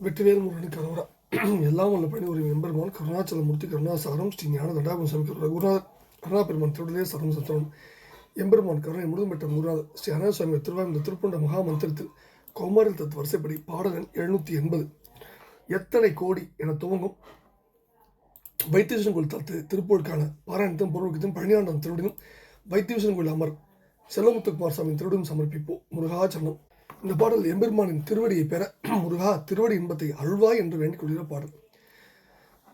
வெற்றிவேல் முருகனுக்கு அரோரா எல்லாம் உள்ள பணி ஒரு எம்பெருமான் கருணாச்சலமூர்த்தி கருணாசாரம் ஸ்ரீ ஞான தண்டாபம் சமைக்கிற ரகுநாதர் அருணா பெருமான் திருடலே சரம் சத்திரம் எம்பெருமான் கருணை முழுதும் பெற்ற முருகாதர் ஸ்ரீ அனந்தசுவாமி திருவாரூர் திருப்பண்ட மகா மந்திரத்தில் கௌமாரில் தத்து வரிசைப்படி பாடகன் எழுநூற்றி எண்பது. எத்தனை கோடி என துவங்கும். வைத்தீஸ்வரன் கோயில் தத்து திருப்பூருக்கான பாராயணத்தும் பொருளுக்கும் பழனியாண்டம் திருவிடனும் வைத்தீஸ்வரன் கோயில் அமர் செல்லமுத்துக்குமார் சாமி திருவிடும் சமர்ப்பிப்போம். முருகாச்சரணம் இந்த பாடல் எம்பெருமானின் திருவடியை பெற முருகா திருவடி இன்பத்தை அருள்வாய் என்று வேண்டிக் கொள்கிற பாடல்.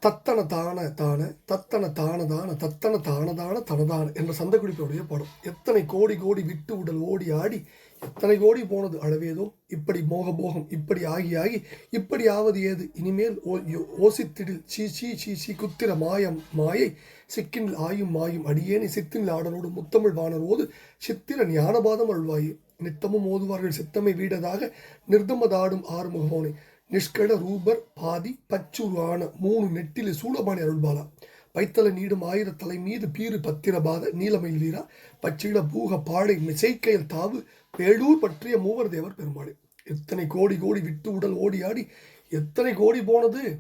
தத்தன தான தான தத்தன தான தான தத்தன தான தான தனதான என்ற சந்த குறிப்போடைய பாடம் எத்தனை கோடி கோடி விட்டு உடல் ஓடி ஆடி எத்தனை கோடி போனது அளவேதோ இப்படி மோக போகம் இப்படி ஆகி ஆகி இப்படி ஆவது ஏது இனிமேல் ஓ ஓசித்திடில் சீ சீ சீ சீ குத்திர மாயம் மாயை சிக்கினில் ஆயும் மாயும் அடியேனி சித்தினில் ஆடலோடு முத்தமிழ் வானரோடு சித்திர ஞானபாதம் அழ்வாயே நித்தமும் ஓதுவார்கள் சித்தமை வீடதாக நிர்தமதாடும் ஆறுமுகமோனை. நிஷ்கட ரூபர் பாதி பச்சுருவான மூணு நெட்டிலே சூளபாணி அருள்பாலா. பைத்தல நீடும் ஆயிர தலை மீது பீறு பத்திரபாத நீலமயில் வீரா. பச்சிட பூக பாடை மிசைக்கையல் தாவு வேலூர் பற்றிய மூவர் தேவர் பெருமாள். எத்தனை கோடி கோடி விட்டு உடல் ஓடி ஆடி எத்தனை கோடி போனது?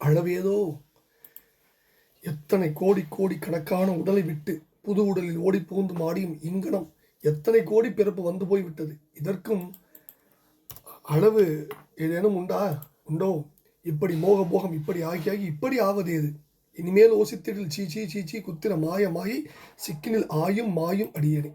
அளவேதோ? எத்தனை கோடி கோடி கணக்கான உடலை விட்டு புது உடலில் ஓடி புகுந்து மாடியும் இங்கனம் எத்தனை கோடி பிறப்பு வந்து போய் விட்டது இதற்கும் அளவு ஏதேனும் உண்டா? உண்டோ? இப்படி மோக மோகம் இப்படி ஆகி ஆகி இப்படி ஆவது எது இனிமேல் ஓசித்திடில் சீச்சி சீச்சி குத்திர மாயமாயி சிக்கினில் ஆயும் மாயும் அடியேனே.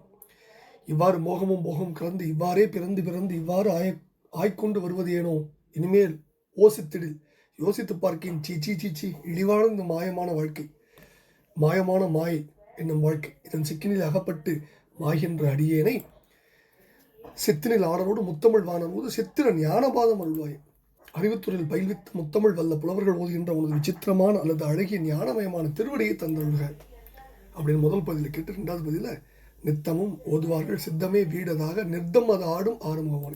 இவ்வாறு மோகமும் மோகம் கலந்து இவ்வாறே பிறந்து பிறந்து இவ்வாறு ஆய ஆய்க்கொண்டு வருவது ஏனோ? இனிமேல் ஓசித்திடில் யோசித்து பார்க்கேன் சீச்சி சீச்சி இழிவான இந்த மாயமான வாழ்க்கை. மாயமான மாயை என்னும் வாழ்க்கை. இதன் சிக்கினில் அகப்பட்டு வாகின்ற அடியேனை சித்தினில் ஆடரோடு முத்தமிழ் வானரோடு சித்திர ஞானபாதம் அல்வாய் அறிவுத்துறையில் பயில்வித்த முத்தமிழ் வல்ல புலவர்கள் ஓதுகின்ற உனது விசித்திரமான அல்லது அழகிய ஞானமயமான திருவடியை தந்தவர்கள் அப்படின்னு முதல் பகுதியில் கேட்டு ரெண்டாவது பதிலில் நித்தமும் ஓதுவார்கள் சித்தமே வீடதாக நிர்தமத ஆடும் ஆரம்பமான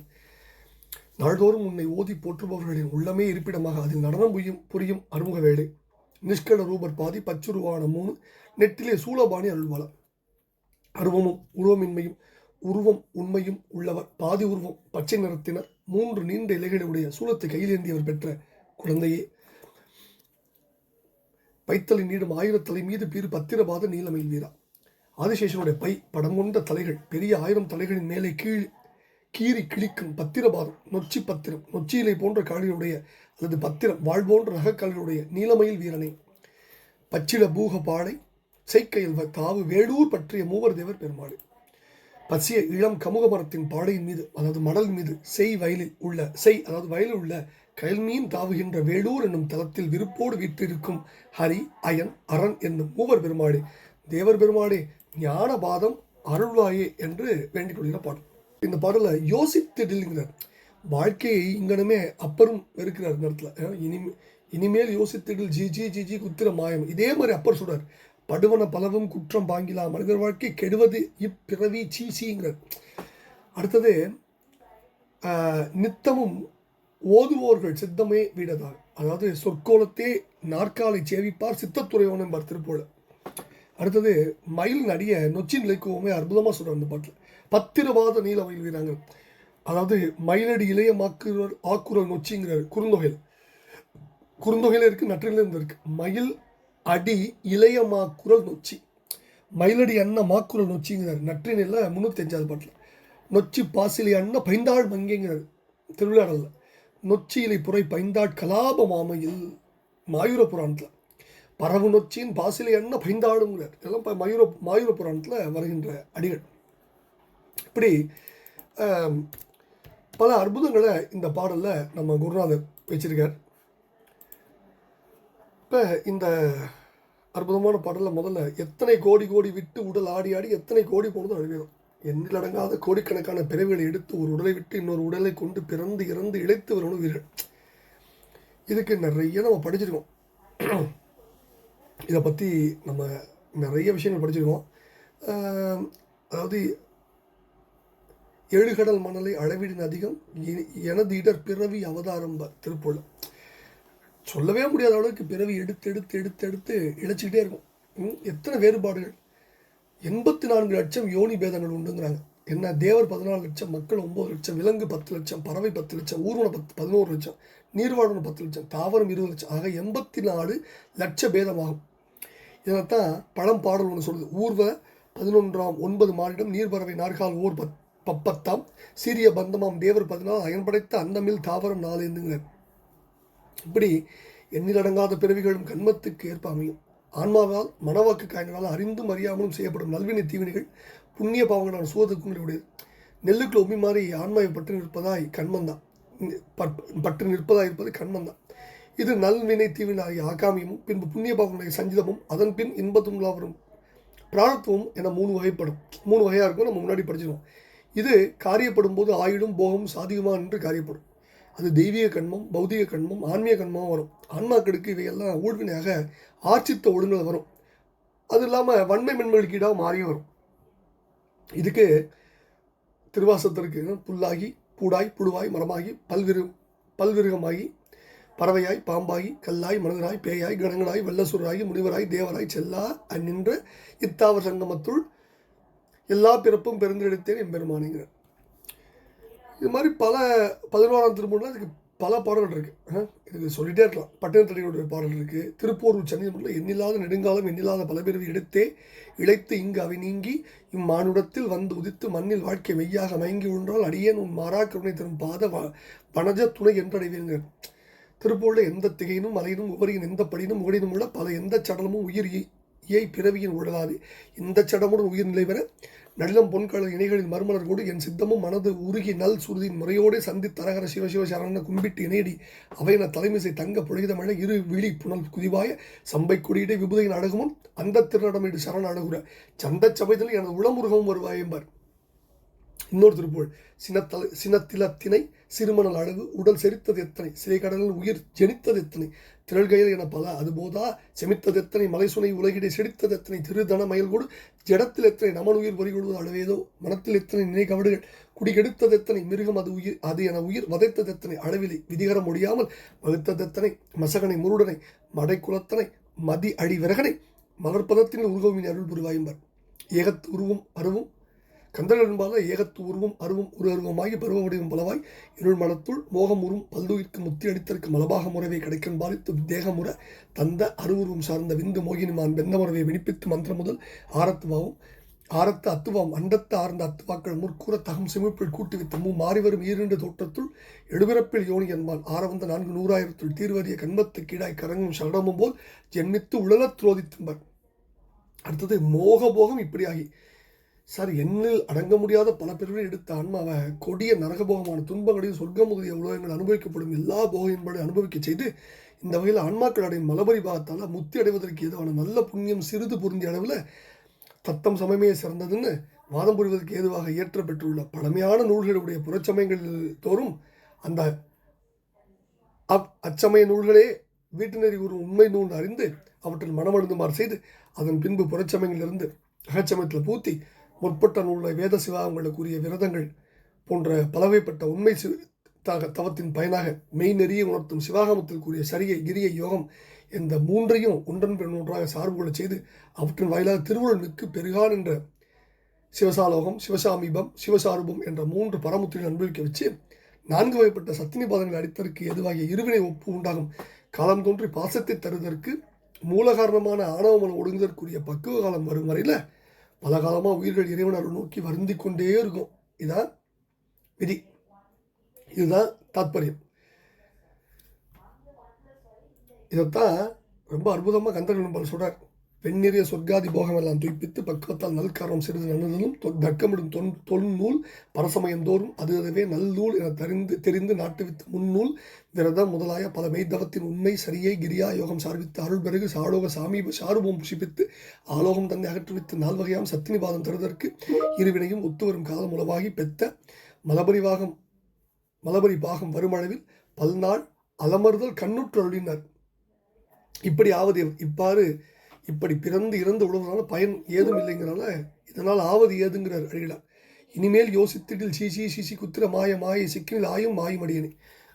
நாள்தோறும் உன்னை ஓதி போற்றுபவர்களின் உள்ளமே இருப்பிடமாக அதில் நடனம் புரியும் புரியும் அறுமுக வேலை நிஷ்கட ரூபர் பாதி பச்சுருவான மூணு நெட்டிலே சூளபாணி அருள்வாளம். அருவமும் உருவமின்மையும் உருவம் உண்மையும் உள்ளவர். பாதி உருவம் பச்சை நிறத்தினர். மூன்று நீண்ட இலைகளுடைய சூலத்தை கையில் ஏந்தியவர் பெற்ற குழந்தையே. பைத்தலை நீடும் ஆயிரத்தலை மீது பீறு பத்திரபாத நீலமயில் வீரா ஆதிசேஷனுடைய பை படம் கொண்ட தலைகள் பெரிய ஆயிரம் தலைகளின் மேலே கீழ் கீறி கிழிக்கும் பத்திரபாதம் நொச்சி பத்திரம் நொச்சியிலை போன்ற காலிலுடைய அல்லது பத்திரம் வாழ் போன்ற ரகக்காலிலுடைய நீலமயில் வீரனை. பச்சில பூக பாடை செய்கையில் தாவு வேடூர் பற்றிய மூவர் தேவர் பெருமாள். பசிய இளம் கமுக மரத்தின் பாடையின் மீது அதாவது மடல் மீது செய் வயலில் உள்ள செய் அதாவது வயலில் உள்ள கயல்மீன் தாவுகின்ற வேலூர் என்னும் தலத்தில் விருப்போடு வீற்றிருக்கும் ஹரி அயன் அரண் என்னும் மூவர் பெருமாளே தேவர் பெருமாளே ஞானபாதம் அருள்வாயே என்று வேண்டிக் கொள்கிற பாடல் இந்த பாடலில் யோசித்திடுங்கிறார் வாழ்க்கையை இங்கனமே அப்பரும் வெறுக்கிறார் இந்த இடத்துல. இனிமே இனிமேல் யோசித்திடில் ஜி ஜி ஜி ஜி குத்திர மாயம். இதே மாதிரி அப்பர் சொல்றார். படுவன பலவும் குற்றம் பாங்கிலா மனிதர் வாழ்க்கை கெடுவது இப்பிறவி சீசிங்கிற அடுத்தது நித்தமும் ஓதுவோர்கள் சித்தமே வீடதால். அதாவது சொற்கோலத்தே நாற்காலை சேவிப்பார் சித்தத்துறையோன் என்பார் திருப்போல. அடுத்தது மயில் நடிக நொச்சி நிலைக்குவோமே அற்புதமாக சொல்கிறார் அந்த பாட்டில். பத்திரவாத நீல மயில் வீராங்க அதாவது மயிலடி இளைய மாக்குறவர் ஆக்குரல் நொச்சிங்கிறார் குறுந்தொகையில். குறுந்தொகையில் இருக்குது நற்றிலிருந்து இருக்குது மயில் அடி இளையமா குரல் நொச்சி. மயிலடி அண்ண மாக்குரல் நொச்சிங்கிறார். நற்றினில் முந்நூற்றி அஞ்சாவது பாட்டில். நொச்சி பாசிலி அண்ண பைந்தாள் மங்கைங்கிறார். திருவிழாடல்ல. நொச்சி இலை புரை பைந்தாட் கலாப மாமையில் மாயூர புராணத்தில். பரவு நொச்சியின் பாசிலி அண்ண பைந்தாளுங்கிறார். இதெல்லாம் மயூர மாயூர புராணத்தில் வருகின்ற அடிகள். இப்படி பல அற்புதங்களை இந்த பாடலில் நம்ம குருநாதர் வச்சிருக்கார். இப்போ இந்த அற்புதமான பாடலில் முதல்ல எத்தனை கோடி கோடி விட்டு உடல் ஆடி ஆடி எத்தனை கோடி போனதும் அழுகிறோம் எண்ணிலடங்காத கோடிக்கணக்கான பிறவிகளை எடுத்து ஒரு உடலை விட்டு இன்னொரு உடலை கொண்டு பிறந்து இறந்து இழைத்து வரணும் வீரன் இதுக்கு நிறைய நம்ம படிச்சிருக்கோம். இதை பற்றி நம்ம நிறைய விஷயங்கள் படிச்சிருக்கோம். அதாவது எழுகடல் மணலை அளவிடின் அதிகம் எனது இடர் பிறவி அவதாரம் ப- சொல்லவே முடியாத அளவுக்கு பிறவி எடுத்து எடுத்து எடுத்து எடுத்து இழைச்சிக்கிட்டே இருக்கும். எத்தனை வேறுபாடுகள். எண்பத்தி நான்கு லட்சம் யோனி பேதங்கள் உண்டுங்கிறாங்க. என்ன தேவர் பதினாலு லட்சம் மக்கள் ஒம்பது லட்சம் விலங்கு பத்து லட்சம் பறவை பத்து லட்சம் ஊர்வன பத்து பதினோரு லட்சம் நீர்வாழ்வன பத்து லட்சம் தாவரம் இருபது லட்சம். ஆக எண்பத்தி நாலு லட்ச பேதமாகும். இதைத்தான் பழம் பாடல் ஒன்று சொல்லுது. ஊர்வ பதினொன்றாம் ஒன்பது மாநிலம் நீர்பறவை நாற்கால் ஓர் பத் பப்பத்தாம் சீரிய பந்தமாம் தேவர் பதினாலு அயன்படைத்த அன்னமில் தாவரம் நாலேந்துங்கிறார் இப்படி எண்ணிலடங்காத பிறவிகளும் கண்மத்துக்கு ஏற்ப அமையும்? ஆன்மாவால் மனவாக்கு காயினால் அறிந்தும் அறியாமலும் செய்யப்படும் நல்வினை தீவினைகள் புண்ணிய பாவங்களான உடையது நெல்லுக்குள்ள உமி மாறி ஆன்மாவை பற்றி நிற்பதாய் கண்மந்தான். பற்று நிற்பதாய் இருப்பது கண்மந்தான். இது நல்வினை தீவினாகிய ஆகாமியமும் பின்பு புண்ணிய பாவங்களுடைய சஞ்சிதமும் அதன் பின் இன்பத்தும் வரும் பிராணத்துவம் என மூணு வகைப்படும். மூணு வகையாக இருக்கும் நம்ம முன்னாடி படிச்சிருவோம் இது காரியப்படும் போது ஆயுளும் போகமும் சாதிகமா என்று காரியப்படும். அது தெய்வீக கண்மம் பௌதிக கண்மம் ஆன்மீக கண்மம் வரும். ஆன்மாக்களுக்கு இவையெல்லாம் ஊழ்வினையாக ஆர்ச்சித்த ஒழுங்குல வரும். அது இல்லாமல் வன்மை மென்மைகளுக்கு ஈடாக மாறியும் வரும். இதுக்கு திருவாசத்திற்கு புல்லாகி பூடாய் புழுவாய் மரமாகி பல்விரு பல்விருகமாகி பறவையாய் பாம்பாகி கல்லாய் மனிதராய் பேயாய் கணங்களாய் வெள்ளசூராகி முனிவராய் தேவராய் செல்லா அந்நின்ற இத்தாவர் சங்கமத்துள் எல்லா பிறப்பும் பெருந்தெடுத்தேன் எம்பெருமானுங்கிறார். இது மாதிரி பல பதினோராம் திருமூலில் இதுக்கு பல பாடல்கள் இருக்குது இது சொல்லிகிட்டே இருக்கலாம். பட்டினத்தடிகளுடைய பாடல் இருக்குது திருப்பூர் சென்னை எண்ணில்லாத நெடுங்காலம் எண்ணில்லாத பல பிறவி எடுத்தே இழைத்து இங்கு அவை நீங்கி இம்மானுடத்தில் வந்து உதித்து மண்ணில் வாழ்க்கை மெய்யாக மயங்கி ஒன்றால் அடியேன் உன் மாறா கருணை தரும் பாத வ வனஜ துணை என்றடைவீங்க திருப்பூரில் எந்த திகையினும் மலையினும் உபரியின் எந்த படியினும் உகடினும் உள்ள பல எந்த சடலமும் உயிர் இயை பிறவியின் உடலாது. இந்த சடமுடன் உயிர் நிலை பெற நளினம் பொன்கடல் இணைகளின் மறுமலர் கூட என் சித்தமும் மனது உருகி நல் சுருதியின் முறையோடு சந்தி தரகர சிவசிவ சரண கும்பிட்டு இணையடி. அவையன தலைமிசை தங்க புழைத மழை இரு விழி புனல் குதிவாய சம்பை கொடியிட விபுதையின் அழகுமும் அந்த திருநடமீடு சரண அழகுற சந்த சபையில் எனது உளமுருகமும் வருவாயம்பார் இன்னொரு திருப்பூர் சினத்தலை சினத்திலத்தினை சிறுமணல் அழகு உடல் செரித்தது எத்தனை? சிறை கடலில் உயிர் ஜெனித்தது எத்தனை? திரள்கையில் என பல. அதுபோதா செமித்தது எத்தனை? மலைசுனை உலகிடை செடித்தது எத்தனை? திருதன மயல்கோடு ஜடத்தில் எத்தனை? நமன் உயிர் பறிகொடுவது அளவேதோ? மனத்தில் எத்தனை? நினை கவடுகள். குடிகெடுத்தது எத்தனை? மிருகம் அது உயிர் அது என உயிர் வதைத்தது எத்தனை? அளவிலை விதிகர முடியாமல் வகுத்தது எத்தனை? மசகனை முருடனை மடை குலத்தனை மதி அடி விறகனை மலர்பதத்தின் உருகவின் அருள் புரிவாயும்பர். ஏகத்து உருவும் அருவும் கந்தர்கள் என்பால ஏகத்து உருவம் அருவும் ஒரு அருவமாகி பருவமுடையும் பலவாய் இருள் மனத்துள் மோகம் உறும் பல்துயிர்க்கு முத்தி அடித்தற்கு மலபாக முறைவை கிடைக்கும் பாலித்து தேகமுற தந்த அருவுருவம் சார்ந்த விந்து மோகினிமான் வெந்த முறைவை வினிப்பித்து மந்திரம் முதல் ஆரத்துவாவும் ஆரத்த அத்துவாம் அண்டத்த ஆர்ந்த அத்துவாக்கள் முற்கூற தகம் செமிப்பில் கூட்டி வைத்த மூ மாறிவரும் ஈரண்டு தோற்றத்துள் எடுபிறப்பில் யோனி என்பான் ஆரவந்த நான்கு நூறாயிரத்துள் தீர்வறிய கண்மத்து கீழாய் கரங்கும் சடமும் போல் ஜென்மித்து உழலத் துரோதித்தும்பர் அடுத்தது மோக போகம் இப்படியாகி சார் எண்ணில் அடங்க முடியாத பல பிரிவுகளை எடுத்த ஆன்மாவை கொடிய நரகபோகமான துன்பங்களையும் சொர்க்கம் முதலிய உலகங்கள் அனுபவிக்கப்படும் எல்லா போகையின்படி அனுபவிக்க செய்து இந்த வகையில் ஆன்மாக்கள் அடையும் மலபரி பாகத்தால் முத்தி அடைவதற்கு ஏதுவான நல்ல புண்ணியம் சிறிது புரிந்திய அளவில் தத்தம் சமயமே சிறந்ததுன்னு வாதம் புரிவதற்கு ஏதுவாக இயற்ற பெற்றுள்ள பழமையான நூல்களுடைய புறச்சமயங்கள் தோறும் அந்த அவ் அச்சமய நூல்களே வீட்டு நெறி ஒரு உண்மை நூல் அறிந்து அவற்றில் மனமழுந்துமாறு செய்து அதன் பின்பு புறச்சமயங்களிலிருந்து அகச்சமயத்தில் பூத்தி முற்பட்ட நூலில் வேத சிவாகங்களில் விரதங்கள் போன்ற பலவைப்பட்ட உண்மை தாக தவத்தின் பயனாக மெய் நெறிய உணர்த்தும் சிவாகமத்தில் கூறிய சரியை கிரிய யோகம் இந்த மூன்றையும் ஒன்றன் பிற ஒன்றாக சார்பு செய்து அவற்றின் வாயிலாக திருவுருள் மிக்கு பெருகான் என்ற சிவசாலோகம் சிவசாமீபம் சிவசாரூபம் என்ற மூன்று பரமுத்திரிகள் அனுபவிக்க வச்சு நான்கு வகைப்பட்ட சத்தினி பாதங்களை அடித்தற்கு எதுவாகிய இருவினை ஒப்பு உண்டாகும். காலம் தோன்றி பாசத்தை தருவதற்கு மூல காரணமான ஆணவமனம் ஒடுங்குதற்குரிய பக்குவ காலம் வரும் வரையில் பல காலமாக உயிர்கள் இறைவனை நோக்கி வருந்தி கொண்டே இருக்கும். இதுதான் விதி. இதுதான் தாத்பரியம். இதைத்தான் ரொம்ப அற்புதமாக கந்தர்கள் நம்பர் சொல்கிறார் வெண்ணிறிய சொர்க்காதி போகமெல்லாம் துய்ப்பித்து பக்குவத்தால் நல்காரம் சிறிது நல்லதும் தக்கமிடும் தொன் தொல்நூல் பரசமயந்தோறும் அது அதுவே நல்லூல் என தெரிந்து தெரிந்து நாட்டுவித்து முன்னூல் விரதம் முதலாய பல மெய்தவத்தின் உண்மை சரியை கிரியா யோகம் சார்பித்து அருள் பிறகு சாலோக சாமீப சாருபம் புஷிப்பித்து ஆலோகம் தன்னை அகற்றுவித்து நால்வகையாம் சத்தினிபாதம் தருவதற்கு இருவினையும் ஒத்துவரும் காலம் உளவாகி பெத்த மலபரிவாகம் மலபரி பாகம் வருமளவில் பல்நாள் அலமறுதல் கண்ணுற்றொழினர் இப்படி ஆவது இவ்வாறு இப்படி பிறந்து இறந்து விடுவதனால பயன் ஏதும் இல்லைங்கிறனால இதனால் ஆவது ஏதுங்கிறார் அழிகிறார் இனிமேல் யோசித்திட்டில் சீசி சீசி குத்திர மாய மாய சிக்கினில் ஆயும் மாயும் அடியனே.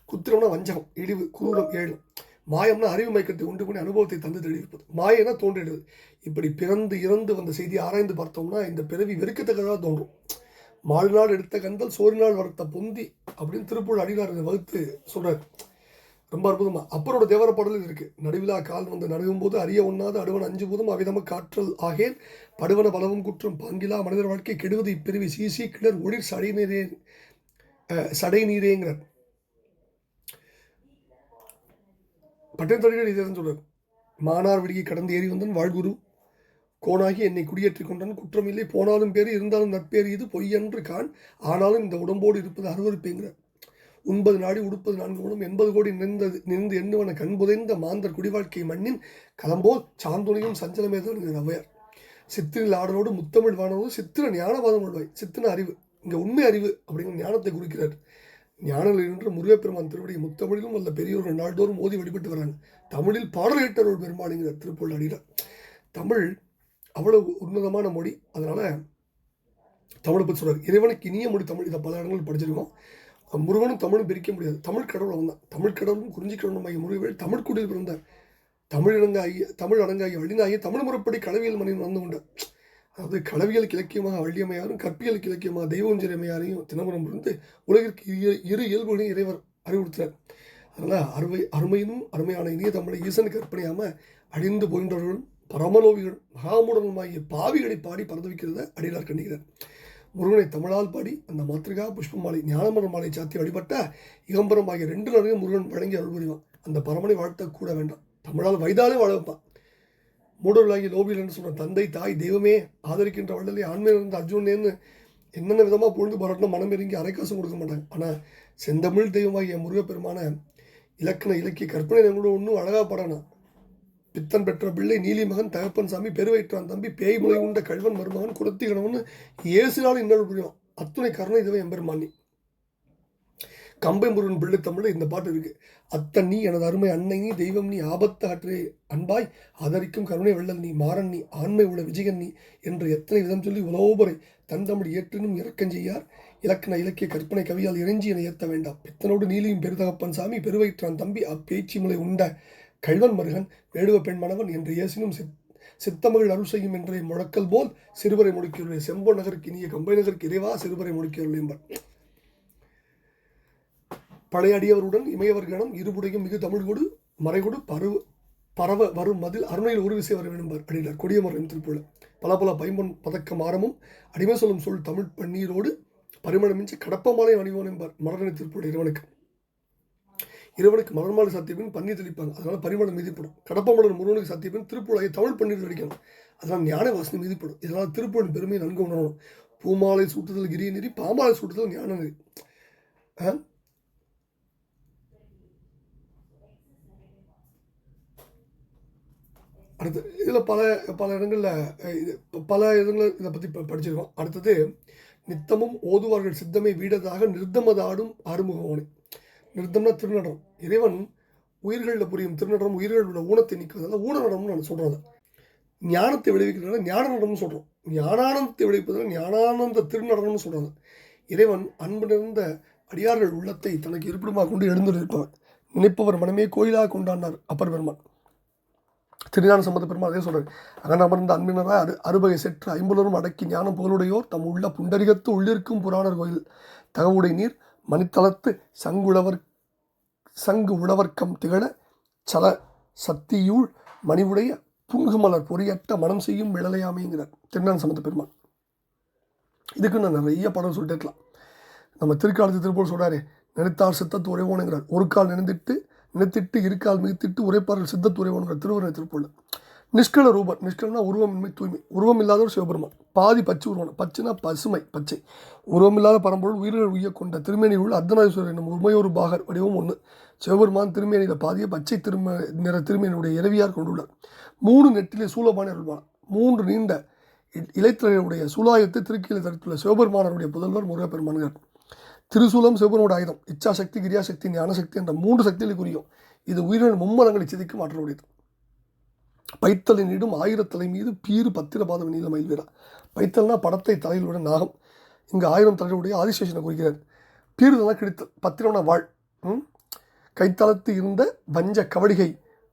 குத்திரம்னா வஞ்சகம் இழிவு குரூரம் ஏழும் மாயம்னா அறிவு மயக்கத்தை உண்டு பண்ணி அனுபவத்தை தந்து தெளிவிப்பது மாயனா தோன்றிடுது இப்படி பிறந்து இறந்து வந்த செய்தியை ஆராய்ந்து பார்த்தோம்னா இந்த பிறவி வெறுக்கத்தக்கதாக தோன்றும். மாழ்நாள் எடுத்த கந்தல் சோறு நாள் வரத்த பொந்தி அப்படின்னு திருப்பூர் அடிகளார் வகுத்து சொல்கிறார் ரொம்ப அற்புதமாக அப்பரோட தேவர பாடல் இருக்குது நடுவிலா கால் வந்து நடுவும் போது அறிய உண்ணாத அடுவன் அஞ்சு போதும் அவிதம காற்றல் ஆகேன். படுவன பலவும் குற்றம் பாங்கிலா மனிதர் வாழ்க்கை கெடுவது இப்பிரிவி. சீசி கிளர் ஒளிர் சடை நீரே அஹ், சடை நீரேங்கிறார். பட்டத்தடிகள் இதை மானார் விடியை கடந்து ஏறி வந்தன் வாழ்குரு. கோணாகி என்னை குடியேற்றிக் கொண்டான் குற்றமில்லை போனாலும் பேர் இருந்தாலும் நட்பேறு. இது பொய்யன்று கான் ஆனாலும் இந்த உடம்போடு இருப்பது அருவறுப்பேங்கிறார் உண்பது நாடி உடுப்பது நான்கு குணம் எண்பது கோடி நின்றது நின்று எண்ணுவன கண்புதைந்த மாந்தர் குடிவாழ்க்கை மண்ணின் கலம்போல் சாந்துணையும் சஞ்சலமே தான் ஔவையார். சித்திரில் ஆடலோடு முத்தமிழ் வானோடு சித்திர ஞானவாதம் உள்வாய் சித்திர அறிவு இங்கே உண்மை அறிவு அப்படிங்கிற ஞானத்தை குறிக்கிறார். ஞானங்கள் நின்று முருகப்பெருமான் திருவடி முத்தமிழிலும் அல்ல பெரியோர்கள் நாள்தோறும் மோதி வழிபட்டு வராங்க. தமிழில் பாடலிட்டருள் பெருமாளுங்கிற திருப்பூர் அடிகிறார் தமிழ் அவ்வளவு உன்னதமான மொழி அதனால் தமிழை பற்றி சொல்கிறார் இறைவனுக்கு இனிய மொழி தமிழ். இதை பல இடங்கள் படிச்சிருக்கோம். முருகனும் தமிழும் பிரிக்க முடியாது. தமிழ் கடவுள் அவன் தான் தமிழ் கடவுளும் குறிஞ்சி கடவுளும் ஆகிய முருகவேல் தமிழ் குடியில் பிறந்தார். தமிழ் இணங்காகிய தமிழ் அடங்காகிய வள்ளினாகிய தமிழ் முறைப்படி களவியல் மனிதன் வந்து கொண்டார். அதாவது களவியலுக்கு இலக்கியமாக வள்ளியம்மையாரும் கற்பியலுக்கு இலக்கியமாக தெய்வஞ்சரியமையாரையும் தினமரம் இருந்து உலகிற்கு இரு இரு இயல்புகளையும் இறைவர் அறிவுறுத்தினார். அதனால் அருமை அருமையினும் அருமையான இனிய தமிழை ஈசனுக்கு அர்ப்பணியாமல் அழிந்து போகின்றவர்களும் பரமலோவிகள் மகாமுடனுமாகிய பாவிகளை பாடி பரதவிக்கிறத அடியார் கண்டிக்கிறார். முருகனை தமிழால் பாடி அந்த மாத்திரிகா புஷ்பமாலை ஞானமர மாலை சாத்தி வழிபட்ட இகம்பரம் ஆகிய ரெண்டு நாளையும் முருகன் வழங்கி அருள் புரிவான். அந்த பரமனை வாழ்த்த கூட வேண்டாம். தமிழால் வைதாலே வாழ வைப்பான். மூடர்களாகி லோபியில் என்று சொன்ன தந்தை தாய் தெய்வமே ஆதரிக்கின்ற வள்ளலே ஆண்மையில் இருந்த அர்ஜுனேன்னு என்னென்ன விதமாக பொழுது பரட்டணும் மனம் இறங்கி அரைக்காசும் கொடுக்க மாட்டாங்க. ஆனால் செந்தமிழ் தெய்வமாகிய முருகப்பெருமான இலக்கண இலக்கிய கற்பனை கூட ஒன்றும் அழகாக பாடணும் பித்தன் பெற்ற பிள்ளை நீலிமகன் தகப்பன் சாமி பெருவயிற்றான் தம்பி பேய் முளை உண்ட கழுவன் மருமகன் குரத்தி கணவன் இயேசுனாலும் இன்னொரு புரியும் அத்துணை கருணை இதுவே எம்பெருமானி. கம்பை முருகன் பிள்ளை தமிழில் இந்த பாட்டு இருக்கு. அத்தன் நீ எனது அருமை அன்னை நீ தெய்வம் நீ ஆபத்து ஆற்றே அன்பாய் ஆதரிக்கும் கருணை வெள்ளல் நீ மாறன் நீ ஆண்மை உள்ள விஜயன் நீ என்று எத்தனை விதம் சொல்லி உலோபரை தன் தமிழ் ஏற்றினும் இறக்கஞ் செய்யார். இலக்கண இலக்கிய கற்பனை கவியால் இறைஞ்சி என ஏற்ற வேண்டாம். பித்தனோடு நீலியும் பெருதகப்பன் சாமி பெருவயிற்றான் தம்பி அப்பேச்சி முளை உண்ட கழ்வன் மருகன் வேடுவ பெண் மணவன் என்று இயேசினும் சித் சித்தமிழ் அருள் செய்யும் என்றே முழக்கல் போல் சிறுவரை முடிக்கிறே செம்பொன் நகருக்கு இனிய கம்பை நகருக்கு இறைவா சிறுவரை முடிக்கிறேன் என்பர். பழையடியவருடன் இமையவர் கணம் இருபுடையும் மிகு தமிழ்கொடு மறைகொடு பருவ பரவ வரும் மதில் அருணையில் ஒரு விசை வர வேண்டும்பார் அப்படின்னார் கொடியமரம் திருப்பூல பல. பல பைம்பொன் பதக்கம் ஆரமும் அடிமை சொல்லும் சொல் தமிழ் பன்னீரோடு பரிமளமின்றி கடப்பமாலை அணிவோன் என்பார். மரண திருப்பூட இறைவனுக்கு. இறைவனுக்கு மலர்மாலை சத்தியப்பின் பன்னீர் தெளிப்பாங்க. அதனால் பரிமளம் மீதிப்படும். கடப்பமலர் முருகனுக்கு சத்தியப்பின் திருப்பூலாகி தமிழ் பன்னீர் தெளிக்கணும் அதனால் ஞான வாசனை மீதிப்படும். இதனால் திருப்பூரின் பெருமையை நன்கு உணரணும். பூமாலை சூட்டுதல் கிரிய நெறி பாமாலை சூட்டுதல் ஞான நெறி. அடுத்து இதில் பல பல இடங்களில் இது பல இடங்களில் இதை பற்றி படிச்சிருக்கோம். அடுத்தது நித்தமும் ஓதுவார்கள் சித்தமை வீடதாக நிர்த்தமதாடும் ஆறுமுகவனை நிறுத்தம்னா திருநடனம் இறைவன் உயிர்களில் புரியும் திருநடனம் உயிர்கள் உள்ள ஊனத்தை நிற்கிறது ஊன நடம்னு நான் சொல்கிறேன் ஞானத்தை விளைவிக்கிறதுனால ஞான நடனம்னு சொல்கிறோம் ஞானானந்தத்தை விளைவிப்பதில் ஞானானந்த திருநடனம்னு சொல்கிறாங்க இறைவன் அன்பு நிறைந்த அடியார்கள் உள்ளத்தை தனக்கு இருப்பிடமாக கொண்டு எழுந்திருப்பவன் நினைப்பவர் மனமே கோயிலாக கொண்டாடினார் அப்பர் பெருமான் திருஞான சம்பந்த பெருமாள் அதே சொல்கிறார் அகன் அமர்ந்த அன்பினராய் அரு அறுபகை செற்று ஐம்புலரும் அடக்கி ஞானம் புகழுடையோர் தம் உள்ள புண்டரிகத்து உள்ளிருக்கும் புராணர் கோயில். தகவுடை நீர் மணித்தளத்து சங்குழவர் சங்கு உழவர்க்கம் திகழ சல சத்தியூள் மணிவுடைய புங்குமலர் பொறியற்ற மனம் செய்யும் விழலையாமைங்கிறார் திருநான் சம்பந்த பெருமாள் இதுக்கு நான் நிறைய படம் சொல்லிட்டு இருக்கலாம். நம்ம திருக்காலத்து திருப்பூர் சொல்றாரு நினைத்தார் சித்தத்து உறைவோனுங்கிறார். ஒரு கால் நினைந்திட்டு நினைத்திட்டு இருக்கால் மிகுத்திட்டு உரைப்பார்கள் சித்தத்து உறைவோனுங்கிறார் திருவருண திருப்பூர்ல நிஷ்கல ரூபன் நிஷ்கலனா உருவமின்மை தூய்மை. உருவம் இல்லாதவர் சிவபெருமான். பாதி பச்சை உருவம். பச்சைனா பசுமை பச்சை. உருவமில்லாத பரம்பொருள் உயிர்கள் உய்ய கொண்ட திருமேனி உள்ள அர்த்தநாதீஸ்வரர் என்னும் உண்மையொரு பாகர் வடிவம் ஒன்று சிவபெருமான் திருமேனியில் பாதிய பச்சை திரும நிற திருமேனியுடைய இரவியார் கொண்டுள்ளார். மூணு நெட்டிலே சூலபான அருள்வான் மூன்று நீண்ட இலைத்திரையுடைய சூலாயத்தை திருக்கியில் தடுத்துள்ள சிவபெருமானருடைய புதல்வர் முருகப்பெருமான்கள். திருசூலம் சிவபெருமோட ஆயுதம். இச்சாசக்தி கிரியாசக்தி ஞானசக்தி என்ற மூன்று சக்திகளை குறியும் இது உயிரின மும்மலங்களை சிதைக்கும் ஆற்றலுடையது. பைத்தலின் ஆயிரத்தலை மீது பீறு பத்திரபாதம் நீல மயில்வீரா பைத்தல்னா படத்தை தலையில் விட நாகம். இங்கு ஆயிரம் தலையுடைய ஆதிசேஷனை குறிக்கிறார் பீறுதலாக கிடைத்தல் பத்திரம்னா வாழ் கைத்தளத்து இருந்த வஞ்ச கவடிகை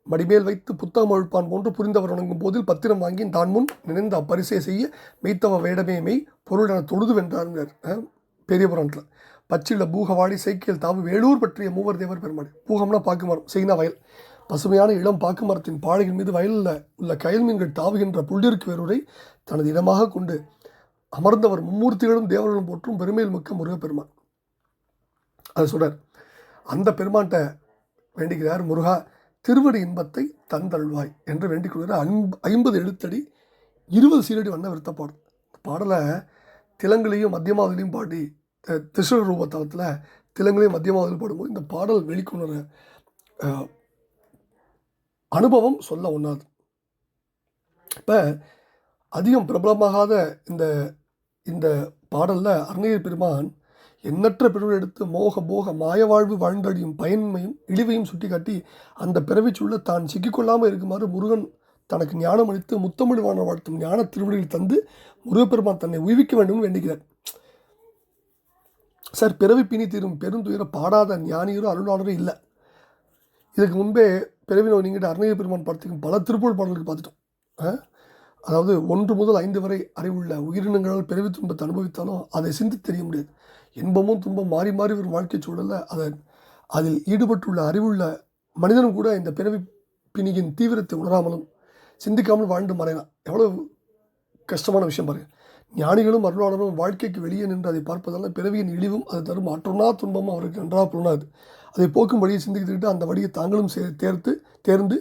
மடிமேல் வைத்து புத்தகம் அழுப்பான் போன்று புரிந்தவர் வணங்கும் போதில் பத்திரம் வாங்கி தான் முன் நினைந்த அப்பரிசை செய்ய மெய்த்தவ வேடமே மெய் பொருளென தொழுது வென்றார் பெரிய புராணத்தில் பச்சில பூகவாடி சைக்கிள் தாவு வேலூர் பற்றிய மூவர் தேவர் பெருமாள். பூகம்னா பாக்கு மரம் செய்னா வயல். பசுமையான இளம் பாக்கு மரத்தின் பாழையின் மீது வயலில் உள்ள கயல் மீன்கள் தாவுகின்ற புள்ளிருக்கு வேறூரை தனது இடமாக கொண்டு அமர்ந்தவர் மும்மூர்த்திகளும் தேவர்களும் போற்றும் பெருமையில் மிக்க முருகப்பெருமான். அது சொல்கிறார் அந்த பெருமான்கிட்ட வேண்டுகிறார் முருகா திருவடி இன்பத்தை தந்தழ்வாய் என்று வேண்டிக் கொள்கிறார் அன்பு ஐம்பது எழுத்தடி இருபது சீரடி வண்ண விருத்த பாடல் இந்த பாடலை திலங்கிலையும் மத்தியமாவதிலையும் பாடி திருஷ்ண ரூபத்தலத்தில் திலங்கிலையும் மத்தியமாவதிலும் பாடும்போது இந்த பாடல் வெளிக்கொணர அனுபவம் சொல்ல ஒன்றாது இப்போ அதிகம் பிரபலமாகாத இந்த இந்த பாடலில் அருணகிரி பெருமான் எண்ணற்ற பிறவர் எடுத்து மோக போக மாய வாழ்வு வாழ்ந்தடியும் பயன்மையும் இழிவையும் சுட்டிக்காட்டி அந்த பிறவிச்சுள்ள தான் சிக்கிக்கொள்ளாமல் இருக்குமாறு முருகன் தனக்கு ஞானம் அளித்து முத்தமிழ் வாழ வாழ்த்தும் ஞான திருவடியில் தந்து முருகப்பெருமான் தன்னை உய்விக்க வேண்டும் வேண்டுகிறார் சார் பிறவி பிணி தீரும் பெருந்துயர பாடாத ஞானியரும் அருளாளரோ இல்லை. இதுக்கு முன்பே பிறவி நோய் நீங்கிட்ட அருணகிரி பெருமான் படத்துக்கும் பல திருப்பூர் பாடல்களுக்கு பார்த்துட்டோம். அதாவது ஒன்று முதல் ஐந்து வரை அறிவுள்ள உயிரினங்களால் பிறவி துன்பத்தை அனுபவித்தாலும் அதை சிந்தித்து தெரிய முடியாது. இன்பமும் துன்பம் மாறி மாறி வரும் வாழ்க்கை சூழலில் அதை அதில் ஈடுபட்டுள்ள அறிவுள்ள மனிதனும் கூட இந்த பிறவி பிணியின் தீவிரத்தை உணராமலும் சிந்திக்காமல் வாழ்ந்து மறையலாம். எவ்வளோ கஷ்டமான விஷயம் பாருங்கள் ஞானிகளும் அருளாளரும் வாழ்க்கைக்கு வெளியே நின்று அதை பார்ப்பதால் பிறவியின் இழிவும் அது தரும் அற்றுணா துன்பமும் அவருக்கு நன்றாக புலனாது. அதை போக்கும் வழியை சிந்தித்துக்கிட்டு அந்த வழியை தாங்களும் சே தேர்த்து தேர்ந்து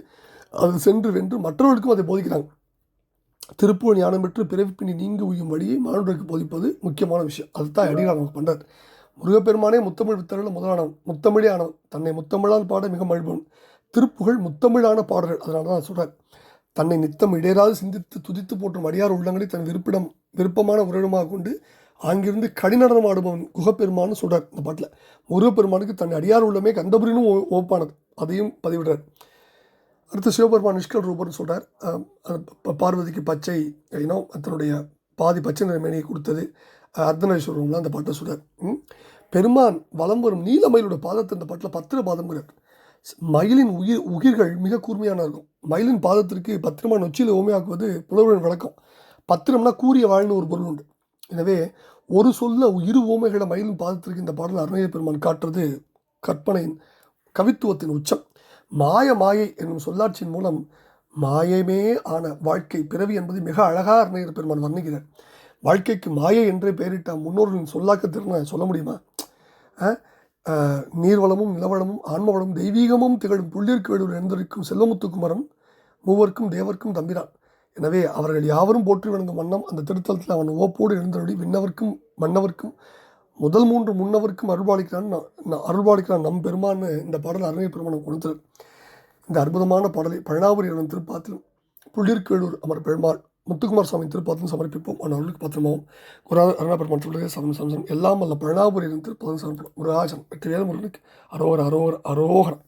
அது சென்று வென்று மற்றவர்களுக்கும் அதை போதிக்கிறாங்க. திருப்பூர் ஞானம் பெற்று பிறவிப்பினி நீங்கி உயும் வழியை மாணவர்களுக்கு போதிப்பது முக்கியமான விஷயம். அதுதான் அடிகால் நமக்கு பண்ணுறார் முருகப்பெருமானே முத்தமிழ் வித்தரில் முதலானவன் முத்தமிழே ஆனவன். தன்னை முத்தமிழால் பாட மிக மகிழ்வன் திருப்புகழ் முத்தமிழான பாடல்கள். அதனால தான் சொல்கிறார் தன்னை நித்தம் இடையராது சிந்தித்து துதித்து போற்றும் அடியார் உள்ளங்களை தன் விருப்பிடம் விருப்பமான உறவிடமாக கொண்டு அங்கிருந்து கடிநடனம் ஆடுபவன் குகப்பெருமான்னு சொல்கிறார் இந்த பாட்டில். முருகப்பெருமானுக்கு தன் அடியார் உள்ளமே கந்தபுரினும் ஓப்பானது அதையும் பதிவிடுறார். அடுத்து சிவபெருமான் நிஷ்கல் ரூபர்னு சொல்கிறார் பார்வதிக்கு பச்சை இனம் தன்னுடைய பாதி பச்சை நிற மேனியை கொடுத்தது அர்த்தநேஸ்வரம்லாம் அந்த பாட்டை சொல்கிறார் பெருமான் வலம் வரும் நீலமயிலோட பாதத்தை இந்த பாட்டில் பத்திர பாதம்ங்கிறார் மயிலின் உயிர் உயிர்கள் மிக கூர்மையான இருக்கும் மயிலின் பாதத்திற்கு பத்திரமா நொச்சியில் ஓமையாக்குவது புலவரின் வழக்கம். பத்திரம்னா கூறிய வாழ்னு ஒரு பொருள் உண்டு. எனவே ஒரு சொல்ல இரு ஓமைகளை மயிலும் பாதத்திற்கு இந்த பாடல் அருணகிரி பெருமான் காட்டுறது கற்பனையின் கவித்துவத்தின் உச்சம். மாய மாயை என்னும் சொல்லாட்சியின் மூலம் மாயமே ஆன வாழ்க்கை பிறவி என்பது மிக அழகாக அருணகிரி பெருமான் வர்ணிக்கிறார். வாழ்க்கைக்கு மாயை என்றே பெயரிட்ட முன்னோர்களின் சொல்லாக்க திறனை சொல்ல முடியுமா? நீர்வளமும் நிலவளமும் ஆன்மவளமும் தெய்வீகமும் திகழும் புள்ளிற்கு வேடுவர் எழுந்திருக்கும் செல்வமுத்துக்குமரன் மூவர்க்கும் தேவர்க்கும் தம்பிரான். எனவே அவர்கள் யாவரும் போற்றி வணங்கும் வண்ணம் அந்த திருத்தலத்தில் அவன் ஓப்போடு எழுந்தருளி விண்ணவர்க்கும் மன்னவர்க்கும் முதல் மூன்று முன்னவர்க்கும் அருள்பாலிக்கிறான். ந- அருள்பாலிக்கிறான் நம் பெருமான்னு இந்த பாடல் அருணை பெருமானம் கொடுத்தது. இந்த அற்புதமான பாடலை பழனாபுரி எனும் திருப்பாத்திலும் புள்ளிர்கேளூர் அமர் பெருமாள் முத்துக்குமார் சுவாமி திருப்பாத்திலும் சமர்ப்பிப்போம். அவன் அருளுக்கு பத்திரமாவும் குரா அருணா பெருமான் சொல்லுகை சமம் சம்சம் எல்லாம் அல்ல. பழனாபுரி எனும் திருப்பாதம் சமர்ப்பம் முருகாசன் வெற்றிவேல முருகனுக்கு அரோகர் அரோகர் அரோகரம்